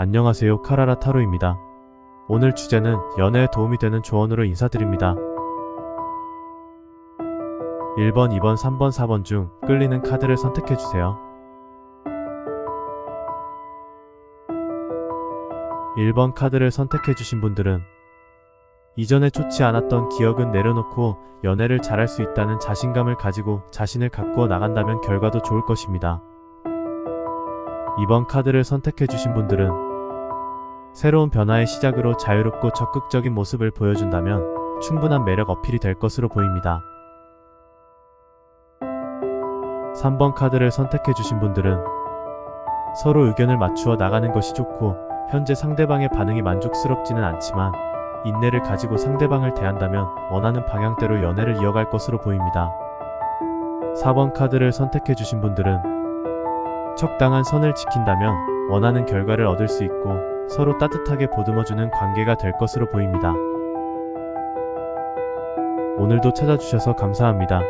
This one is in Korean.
안녕하세요. 카라라 타로입니다. 오늘 주제는 연애에 도움이 되는 조언으로 인사드립니다. 1번, 2번, 3번, 4번 중 끌리는 카드를 선택해주세요. 1번 카드를 선택해주신 분들은 이전에 좋지 않았던 기억은 내려놓고 연애를 잘할 수 있다는 자신감을 가지고 자신을 가꾸어 나간다면 결과도 좋을 것입니다. 2번 카드를 선택해주신 분들은 새로운 변화의 시작으로 자유롭고 적극적인 모습을 보여준다면 충분한 매력 어필이 될 것으로 보입니다. 3번 카드를 선택해 주신 분들은 서로 의견을 맞추어 나가는 것이 좋고 현재 상대방의 반응이 만족스럽지는 않지만 인내를 가지고 상대방을 대한다면 원하는 방향대로 연애를 이어갈 것으로 보입니다. 4번 카드를 선택해 주신 분들은 적당한 선을 지킨다면 원하는 결과를 얻을 수 있고 서로 따뜻하게 보듬어주는 관계가 될 것으로 보입니다. 오늘도 찾아주셔서 감사합니다.